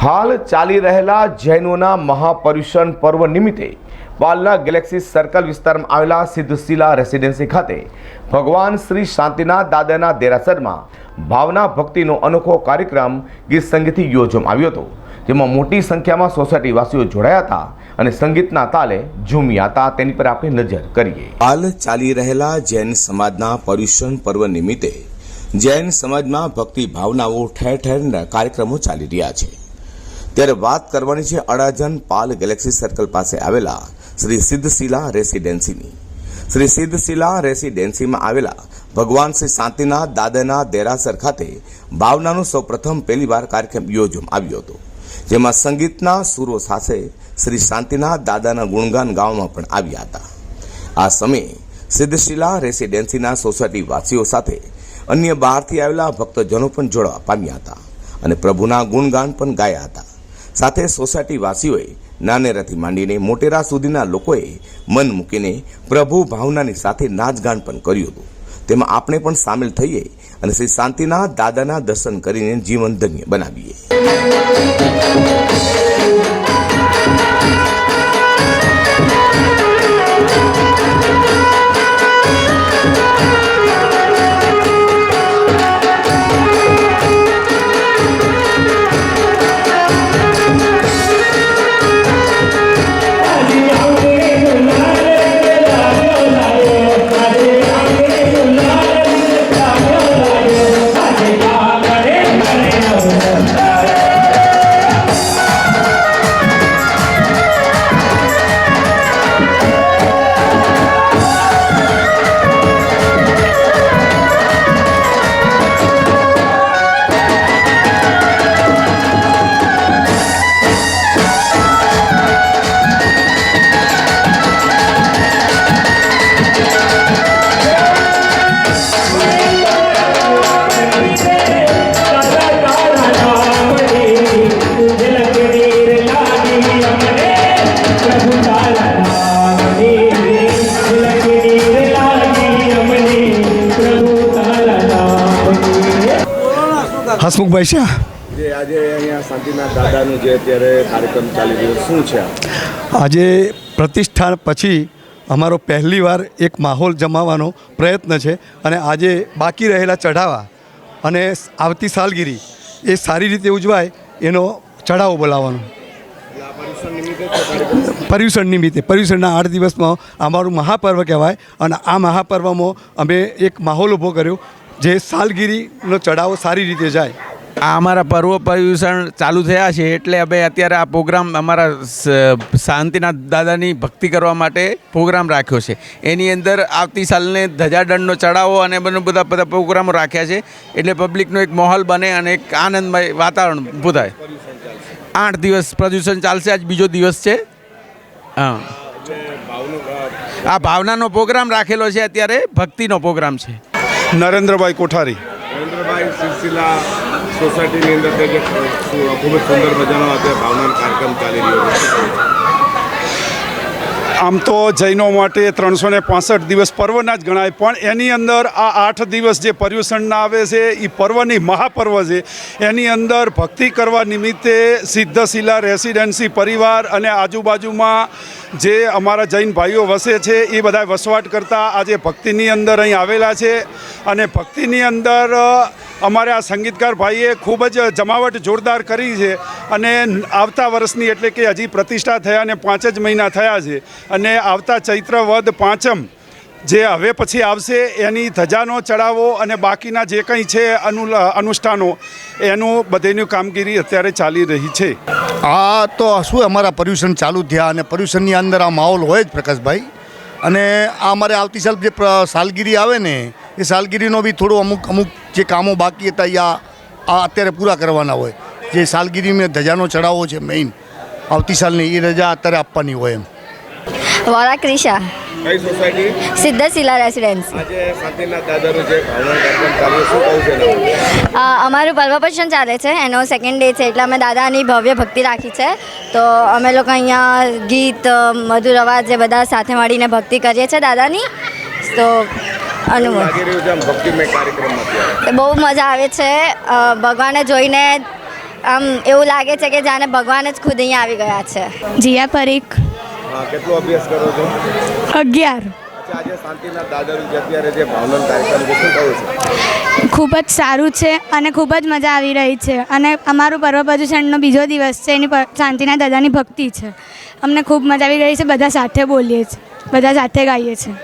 હાલ ચાલી રહેલા જૈનોના મહાપર્યુષણ પર્વ નિમિત્તે પાલના ગેલેક્સી સર્કલ વિસ્તારમાં આવેલા સિદ્ધશિલા રેસિડેન્સી ખાતે ભગવાન શ્રી શાંતિનાથ દાદાના દેરાસરમાં ભાવના ભક્તિનો અનોખો કાર્યક્રમ ગીત સંગીતથી યોજવામાં આવ્યો હતો. જેમાં મોટી સંખ્યામાં સોસાયટીવાસીઓ જોડાયા હતા અને સંગીતના તાલે ઝૂમ્યા હતા તેની પર આપણે નજર કરીએ. હાલ ચાલી રહેલા જૈન સમાજના પર્યુષણ પર્વ નિમિત્તે જૈન સમાજમાં ભક્તિ ભાવનાઓ ઠેર ઠેર કાર્યક્રમો ચાલી રહ્યા છે. ત્યારે વાત કરવાની છે અડાજન પાલ ગેલેક્સી સર્કલ પાસે આવેલા શ્રી સિદ્ધશિલા રેસિડેન્સીની. શ્રી સિદ્ધશિલા રેસિડેન્સીમાં આવેલા ભગવાન શ્રી શાંતિનાથ દાદાના દેરાસર ખાતે ભાવનાનો સૌપ્રથમ પહેલીવાર કાર્યક્રમ યોજવામાં આવ્યો હતો. જેમાં સંગીતના સુરો સાથે શ્રી શાંતિનાથ દાદાના ગુણગાન ગાવામાં પણ આવ્યા હતા. આ સમયે સિદ્ધશિલા રેસિડેન્સીના સોસાયટી વાસીઓ સાથે અન્ય બહારથી આવેલા ભક્તજનો પણ જોડવા પામ્યા હતા અને પ્રભુના ગુણગાન પણ ગાયા હતા. સાથે સોસાયટીવાસીઓએ નાનેરાથી માંડીને મોટેરા સુધીના લોકોએ મન મૂકીને પ્રભુ ભાવનાની સાથે નાચગાન પણ કર્યું હતું. તેમાં આપણે પણ સામેલ થઈએ અને શ્રી શાંતિના દાદાના દર્શન કરીને જીવન ધન્ય બનાવીએ. હસમુખભાઈ શાહ જે આજે અહીંયા શાંતિનાથ દાદાનું જે અત્યારે કાર્યક્રમ ચાલી રહ્યો શું છે આજે પ્રતિષ્ઠા પછી અમારો પહેલીવાર એક માહોલ જમાવવાનો પ્રયત્ન છે અને આજે બાકી રહેલા ચઢાવા અને આવતી સાલગીરી એ સારી રીતે ઉજવાય એનો ચઢાવો બોલાવવાનો. પર્યુષણ નિમિત્તે પર્યુષણના આઠ દિવસમાં અમારું મહાપર્વ કહેવાય અને આ મહાપર્વમાં અમે એક માહોલ ઊભો કર્યો જે સાલગીરીનો ચઢાવો સારી રીતે જાય. આ અમારા પર્વ પર્યુષણ ચાલુ થયા છે એટલે અમે અત્યારે આ પ્રોગ્રામ અમારા શાંતિનાથ દાદાની ભક્તિ કરવા માટે પ્રોગ્રામ રાખ્યો છે. એની અંદર આવતી સાલને ધજાદંડનો ચડાવો અને બધું બધા બધા પ્રોગ્રામો રાખ્યા છે. એટલે પબ્લિકનો એક માહોલ બને અને એક આનંદમય વાતાવરણ થાય. આઠ દિવસ પ્રદૂષણ ચાલશે, આજ બીજો દિવસ છે. હા. આ ભાવનાનો પ્રોગ્રામ રાખેલો છે અત્યારે, ભક્તિનો પ્રોગ્રામ છે. નરેન્દ્રભાઈ કોઠારી. નરેન્દ્રભાઈ સિલસિલા સોસાયટીની અંદર ખૂબ જ સુંદર મજાનો અત્યારે ભાવનાનો કાર્યક્રમ ચાલી આમ તો જૈનો માટે ત્રણસો ને પાસઠ દિવસ પર્વના જ ગણાય, પણ એની અંદર આ આઠ દિવસ જે પર્યુષણના આવે છે એ પર્વની મહાપર્વ છે. એની અંદર ભક્તિ કરવા નિમિત્તે સિદ્ધશિલા રેસિડેન્સી પરિવાર અને આજુબાજુમાં જે અમારા જૈન ભાઈઓ વસે છે, એ બધા વસવાટ કરતા આજે ભક્તિની અંદર અહીં આવેલા છે. અને ભક્તિની અંદર અમારે આ સંગીતકાર ભાઈએ ખૂબ જ જમાવટ જોરદાર કરી છે. અને આવતા વર્ષની એટલે કે હજી પ્રતિષ્ઠા થયા અને પાંચ જ મહિના થયા છે. અને આવતા ચૈત્ર વદ પાંચમ, જે હવે પછી આવશે, એની ધજાનો ચડાવો અને બાકીના જે કંઈ છે અનુ અનુષ્ઠાનો, એનું બધેની કામગીરી અત્યારે ચાલી રહી છે. આ તો શું અમારા પર્યુષણ ચાલુ થયા અને પર્યુષણની અંદર આ માહોલ હોય જ પ્રકાશભાઈ. અને આ અમારે આવતી સાલ જે સાલગીરી આવે ને, એ સાલગીરીનો બી થોડું અમુક અમુક જે કામો બાકી હતા એ આ અત્યારે પૂરા કરવાના હોય. જે સાલગીરીમાં ધજાનો ચડાવવો છે મેઇન આવતી સાલની એ રજા અત્યારે આપવાની હોય એમ. વોરા ક્રિશા. કઈ સોસાયટી? સિદ્ધશિલા રેસિડેન્સ. આજે શાંતિનાથ દાદાનું જે ભાવનાનો કાર્યક્રમ ચાલ્યો શું કહું છે એના માટે? અ, અમારું પર્વપશન ચાલે છે એનો સેકન્ડ ડે છે એટલે અમે દાદાની ભવ્ય ભક્તિ રાખી છે. તો અમે લોકો અહીંયા ગીત મધુર અવાજ જે બધા સાથે મળીને ભક્તિ કરીએ છીએ દાદાની. તો અનુભવ બહુ મજા આવે છે. ભગવાને જોઈને આમ એવું લાગે છે કે જાણે ભગવાન જ ખુદ અહીંયા આવી ગયા છે. જીયા પરીખ કેટલો અભ્યાસ કરો છો? અગિયાર. આજે શાંતિના દાદાનું જે અત્યારે જે ભાવનન કાર્યક્રમ છે શું કહું છે? ખૂબ જ સારું છે અને ખૂબ જ મજા આવી રહી છે. અને અમારું પર્વ પ્રદૂષણનો બીજો દિવસ છે એની શાંતિના દાદાની ભક્તિ છે. અમને ખૂબ મજા આવી રહી છે બધા સાથે બોલીએ છીએ બધા સાથે ગાઈએ છીએ.